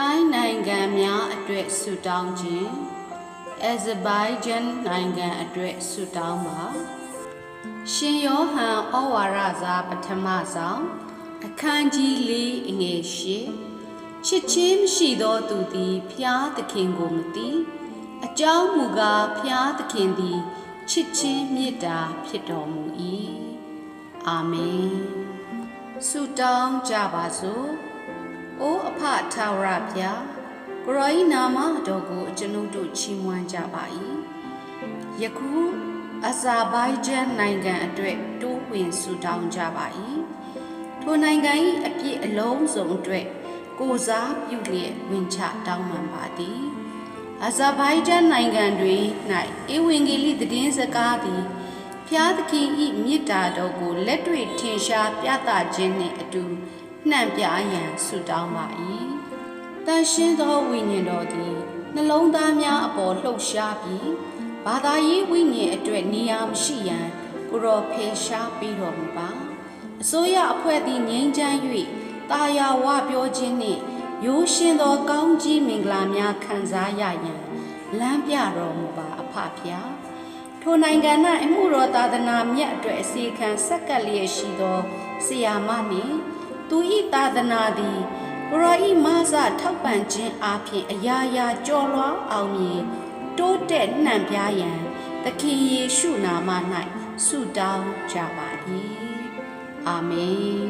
တိုင်းနိုင်ငံများအတွက်ဆုတောင်းခြင်းအဇဘိုင်ဂျန်နိုင်ငံအတွက်ဆုတောင်းပါရှင်ယောဟန်ဩဝါဒစာပထမဆောင်အခန်းကြီး၄အငယ်၈ချစ်ချင်းမရှိသောသူသည်ဖျားသခင်ကိုမသိအကြောင်းမူကားဖျားသခင်သည်ချစ်ချင်းမေတ္တာဖြစ်တော်မူ၏အာမင်ဆုတောင်းကြပါစို့။ အိုးအဖထာဝရဘုရားကိုရောဤနာမတော်ကိုကျွန်ုပ်တို့ချီးမွမ်းကြပါ၏။ယခုအဇာဘိုင်ဂျန်နိုင်ငံအတွက်တိုးဝင်ဆူတောင်းကြပါ၏။ထိုနိုင်ငံ၏အပြည့်အလုံးစုံအတွက်ကိုစားပြုလျက်ဝင်ချတောင်းပန်ပါသည်။အဇာဘိုင်ဂျန်နိုင်ငံတွင်၌ဧဝံဂေလိသတင်းစကားသည်ဖျားသခင်၏မေတ္တာတော်ကိုလက်တွေ့ထင်ရှားပြသခြင်းနှင့်အတူ နှံ့ပြရန်ဆုတောင်းပါ၏တန်ရှင်းသောဝိညာဉ်တော်သည်နှလုံးသားများအပေါ်လှုပ်ရှားပြီးဘာသာရေးဝိညာဉ်အတွက်နေရာမရှိရန်ကိုရောဖယ်ရှားပေးတော်မူပါအစိုးရအဖွဲ့သည်ငြိမ်းချမ်း၍တာယာဝပြောခြင်းနှင့်ရိုးရှင်းသောကောင်းကြီးမင်္ဂလာများခံစားရရန်လမ်းပြတော်မူပါအဖဖျားထိုနိုင်ငံ၌အမှုတော်သာသနာမြတ်အတွက်အစီခံဆက်ကပ်လျက်ရှိသောဆရာမနှင့် သူဤသာသနာသည်ကိုရောဤမဆထောက်ပံ့ခြင်းအပြင်အရာရာကြော်လွှားအောင်မြင်တိုးတက်နှံ့ပြားရန်သခင်ယေရှုနာမ၌ဆုတောင်းကြပါ၏အာမင်